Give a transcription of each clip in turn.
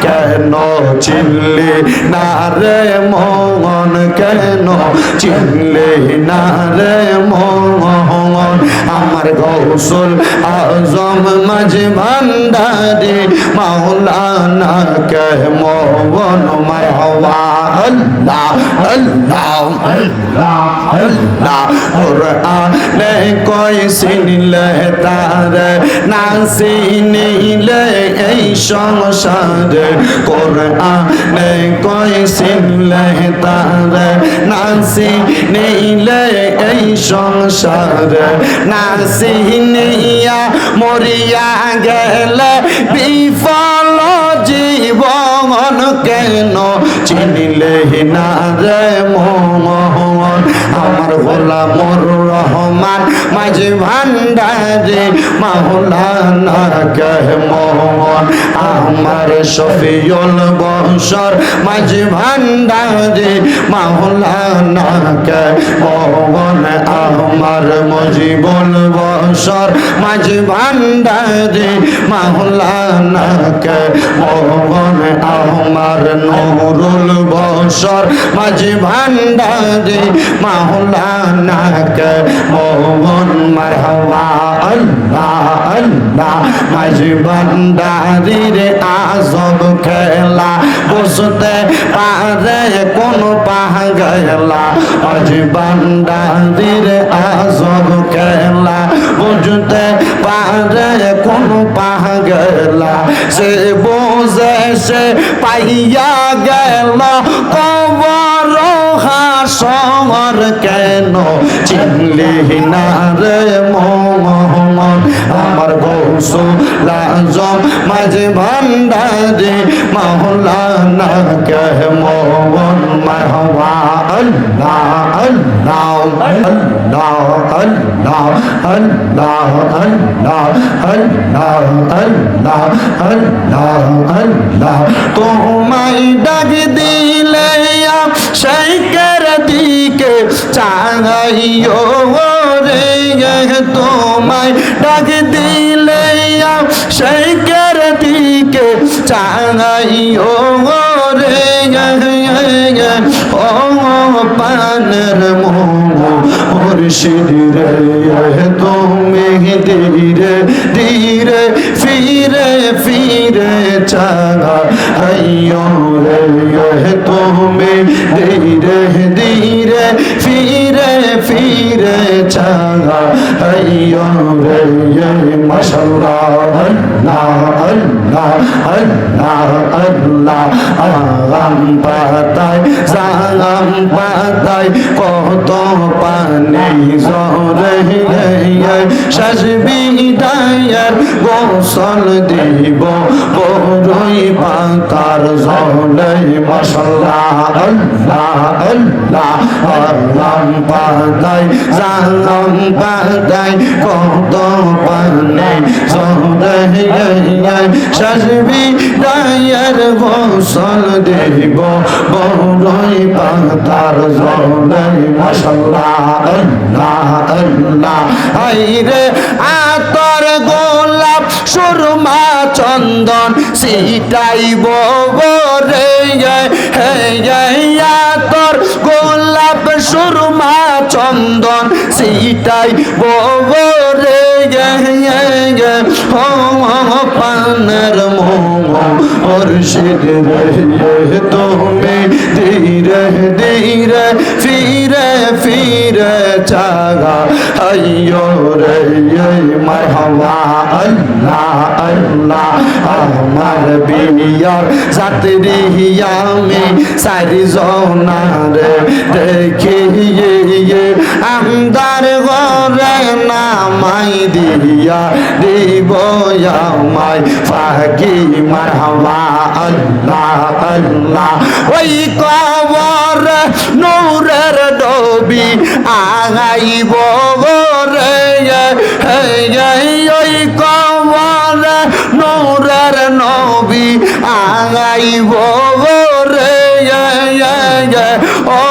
কেন চিনলি না রে মন কেন চিনলি না রে মন আমার গৌসল আজম মাঝে ভান্ডারে, মাওলানা কে মন মারহবা আল্লাহ আল্লাহ আল্লাহ আল্লাহ কোরআনে কই সিনলে তার না সিনিলে এই সংসার কোরআনে কই সিনলে তার না সিনিলে এই সংসার না সিনিয়া মরিয়া গেলে বিফল জীবন কেন চিনিলে না রে মোহন আমার গোলামর রহমান, মাঝে ভান্ডারে মাওলানা কে মোহন আমার শফিউল বংশর মাঝে ভান্ডারে মাওলানা কে মোহন আমার মজিবুল বংশর মাঝে ভান্ডারে মাওলানা কে মোহন আমার নুরুল বংশর, মাঝে ভান্ডারে মাওলানা কে মোহন মারহাবা, আল্লাহ আল্লাহ। মাঝে ভান্ডারির আজব খেলা বসতে পারে কোন পাগলা। আজ ভান্ডারির আজব খেলা, বুঝতে পারে কোন পাগলা। সে বোঝে, সে পাইয়া গেল কবর হাসর কেন? চিনলি না রে মোহাম্মদ? আমার গৌসুল আজম মাঝে ভান্ডারে মাওলানা কে মোহন মারহবা আল্লাহ। আল্লাহ আল্লাহ আল্লাহ আল্লাহ আল্লাহ আল্লাহ আল্লাহ আল্লাহ আল্লাহ তোমায় ডাক দিলে শেখের দিকে চাঙাইও রে। তোমায় ডাক দিলে দিকে চাঙাইও রে ও পানের মুর্শিদ রে, তুমি ধীরে ধীরে ফিরে ফিরে চাঙা আইয়ো রে, তুমি ধীরে ধীরে ফিরে ফিরে شاء أن ينبغي ما شاء الله الله الله الله الله আলাম কত পানি জরে শেষ গোসল দিব বড়ই পাতার জলে মশলা আল্লাহ আল্লাহ আলাম পাতায় জাগাম পাতায় কত পানি জরে শেষ বিদায়ের গোসল দিব, বড়ই পাতার জলে মশলা আল্লাহ আল্লাহ। আইরে আতর গোলাপ, সুরমা চন্দন সিটাইব রে আতর গোলাপ, সুরমা চন্দন। সেইটাই বগরে গে গে হো মোর শির রে তুমি ধীরে ধীরে ফির চাগা। আইয়ো রে মারহাবা, আল্লাহ আল্লাহ, আমার বিয়ার সাতরি আমি সারি জনারে দেখিয়ে, আমদার ঘরে নামাই দিয়া দিব আমায় ফাঁকি, মারহাবা, আল্লাহ আল্লাহ। ওই কবর নূরের ডবি আগাইব রে ওই কবর নূরের নবী আগাইব রে ও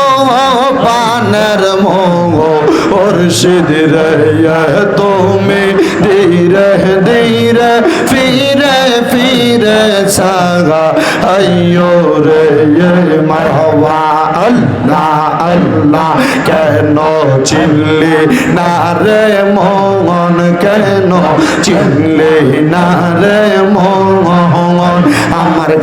পান জানের মোগো মুর্শিদ রে তুমি ধীরে ধীরে ফিরে ফিরে সাগা আইয়ো রে মারহবা, আল্লাহ আল্লাহ, কেন চিনলি না রে মোহন, কেন চিনলি না রে মোহন?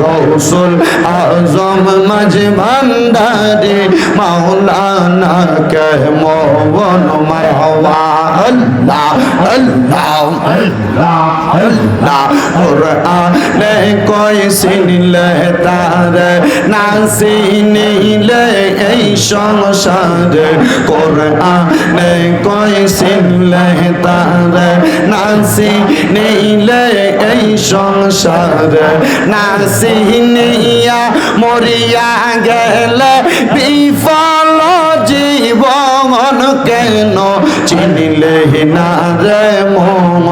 গৌসুল আজম মাঝ ভান্ডারে মাওলানা কে মোহন মারহবা আল্লাহ আল্লাহ আল্লাহ আল্লাহ কোরআনে কই সিনলে তার না সিনিলে এই সংসারে কোরআনে কই সিনলে তার না সিনিলে এই সংসারে না সিনিয়া মরিয়া গেলে বিফল জীবন কেন চিনিলে না রে মোহন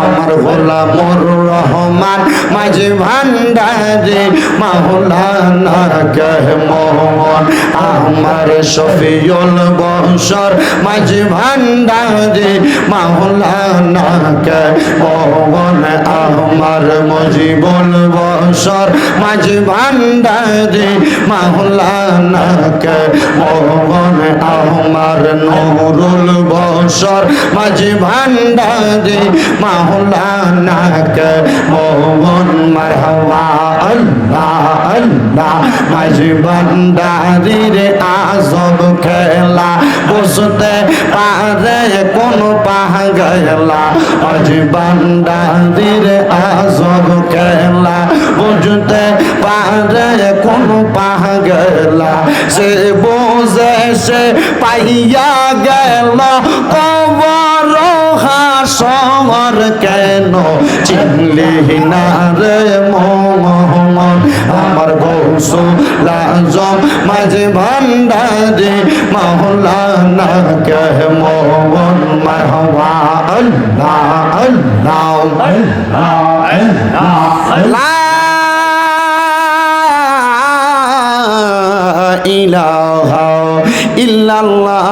আমার গোলামর রহমান, মাঝে ভান্ডারে মাওলানা কে মোহন, আমার শফিউল বংশর মাঝে ভান্ডারে মাওলানা কে মোহন, আমার মজিবুল বংশর মাঝে ভান্ডারে মাওলানা কে মোহন, আমার নুরুল বংশর মাঝে ভান্ডারে মাওলানা কে মোহন, মারহাবা, আল্লাহ আল্লাহ মাঝে ভান্ডারির আজব খেলা। বুঝতে পারে কোন পাগলা। মাঝে ভান্ডারির আজব খেলা। বুঝতে পারে কোন পাগলা। সে বোঝে সে পাইয়া গেল কবর হাসর কেন চিনলি না রে মোহন আমার গৌসু লাজম মাঝে ভান্ডারে মাওলানা কে মোহন মারহবা আল্লাহ আল্লাহ আল্লাহ ইলাহা ইল্লাল্লাহ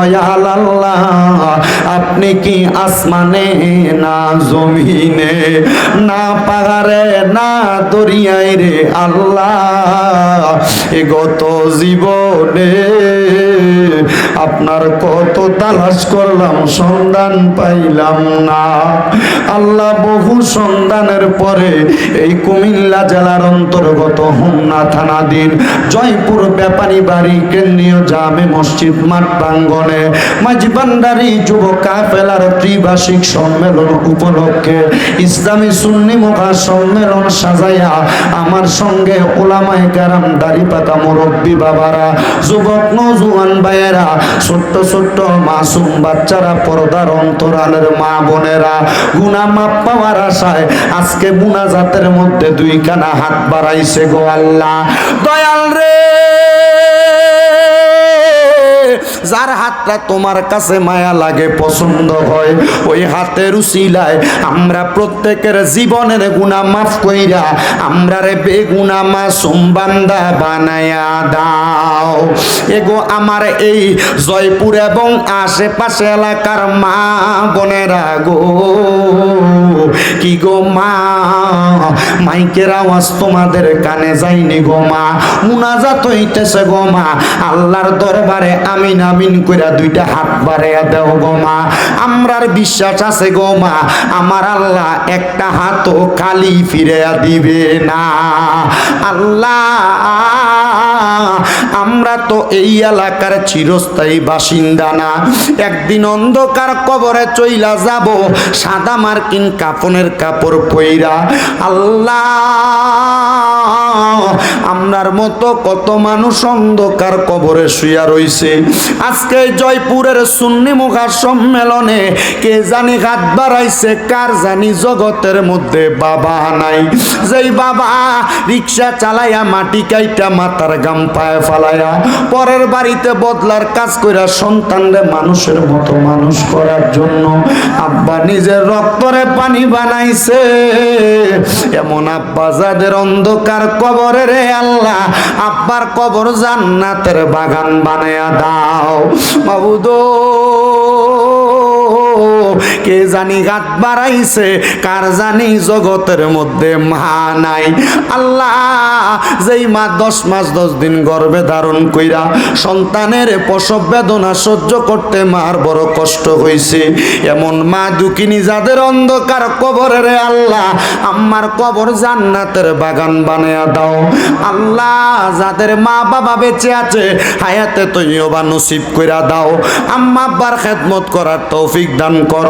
দয়াল আল্লাহ, আপনি কি আসমানে না জমিনে? না পাহাড়ে, না দরিয়ায় রে আল্লাহ, এ গত জীবনে আপনার কত তালাশ করলাম, সন্ধান পাইলাম না। আল্লাহ বহু সন্ধানের পরে এই কুমিল্লা জেলার অন্তর্গত হোমনা থানাধীন জয়পুর ব্যাপারী বাড়ি কেন্দ্রীয় জামে মসজিদ মাঠ প্রাঙ্গনে মাঝবান্ডারি যুব কাফেলার ত্রিবার্ষিক সম্মেলন উপলক্ষে ইসলামী সুন্নি মুখা সম্মেলন সাজাইয়া আমার সঙ্গে ওলামায় কারাম দাড়ি পাকা মুরব্বী বাবারা, যুবক নজুয়ান ভাইয়েরা, ছোট্ট ছোট্ট মাসুম বাচ্চারা, পর্দার অন্তরালের মা বোনেরা, গুনা মাপ পাওয়ার আশায় আজকে মুনাজাতের মধ্যে দুই কানা হাত বাড়াইছে গো আল্লাহ। দয়াল রে! যার হাতটা তোমার কাছে মায়া লাগে, পছন্দ হয়, ওই হাতের উসিলায় আমরা প্রত্যেকের জীবনের গুণা মাফ কইরা আমরা রে বেগুনা মাসুম বান্দা বানায়া দাও। এগো আমার এই জয়পুর এবং আশেপাশে এলাকার মা বোনেরা গো, কি গো মা? মাইকের আওয়াজ তোমাদের কানে যায়নি গো মা, মুনাজাত হইতেছে গো মা। আল্লাহর দরবারে আমিন আমিন কইরা দুইটা হাত বাড়াইয়া দেও গো মা। আমরার বিশ্বাস আছে গো মা, আমার আল্লাহ একটা হাতও খালি ফিরে দিবে না। আল্লাহ আমরা তো এই এলাকার চিরস্থায়ী বাসিন্দা না। একদিন অন্ধকার কবরে চইলা যাব, সাদা মার্কিন কাপনের কাপড় পইরা। আল্লাহ! আমরার মতো কত মানুষ অন্ধকার কবরে শুয়া রইছে। আজকে জয়পুরের সুন্নি মুখা সম্মেলনে কে জানি হাত বাড়াইছে, কার জানি জগতের মধ্যে বাবা নাই। যেই বাবা রিক্সা চালাইয়া মাটি কাইটা মাথার গাম পায়ে ফালাইয়া পরের বাড়িতে বদলার কাজ কইরা সন্তানরে মানুষের মতো মানুষ করার জন্য আব্বা নিজের রক্তরে পানি বানাইছে। এমন আব্বা যাদের অন্ধকার কবরে রে আল্লাহ আব্বার কবর জান্নাতের বাগান বানায়া দাও। বাবুদো কে জানি গাত বাড়াইছে? কার জানি জগতের মধ্যে মা নাই? আল্লাহ যেই মা দশ মাস দশ দিন গর্ভে ধারণ কইরা সন্তানের প্রসব বেদনা সহ্য করতে মার বড় কষ্ট হইছে। এমন মা দুঃখিনী যাদের অন্ধকার কবরের আল্লাহ, আম্মার কবর জান্নাতের বাগান বানায়া দাও। আল্লাহ যাদের মা বাবা বেঁচে আছে, হায়াতে তৈবা নসিব কইরা দাও। আম্মা আব্বার খেদমত করার তৌফিক দান করো।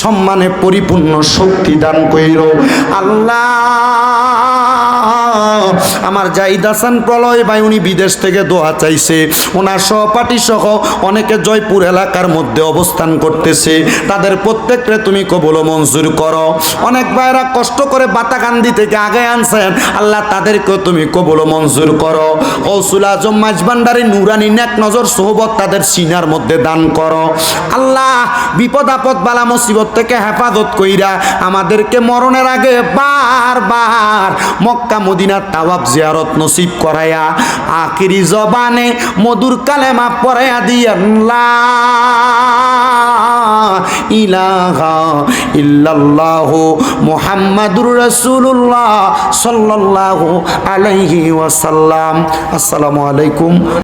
সম্মানে পরিপূর্ণ শক্তি দান কইর। আল্লাহ আমার জাহিদ হাসান প্রলয় ভাই, উনি বিদেশ থেকে দোয়া চাইছে। ওনার সহপাঠী সহ অনেকে জয়পুর এলাকার মধ্যে অবস্থান করতেছে। তাদের প্রত্যেককে তুমি কবল মঞ্জুর করো। অনেক ভাইরা কষ্ট করে বাতাকান্দি থেকে আগে আনছেন। আল্লাহ তাদেরকেও তুমি কবল মঞ্জুর করো। কৌসুল আজম মাঝবান্ডারি নুরানি নেক নজর সোহবত তাদের সিনার মধ্যে দান করো। আল্লাহ বিপদ আপদ বালা মুসিবত থেকে হেফাজত কইরা আমাদেরকে মরণের আগে বারবার মক্কা, মদিনার তাওয়াব জিয়ারত নসিব করায়া আখিরি জবানে মধুর কালেমা পড়ায়া দি আল্লাহ ইলাহা ইল্লাল্লাহু মুহাম্মাদুর রাসূলুল্লাহ সাল্লাল্লাহু আলাইহি ওয়াসাল্লাম। আসসালামু আলাইকুম।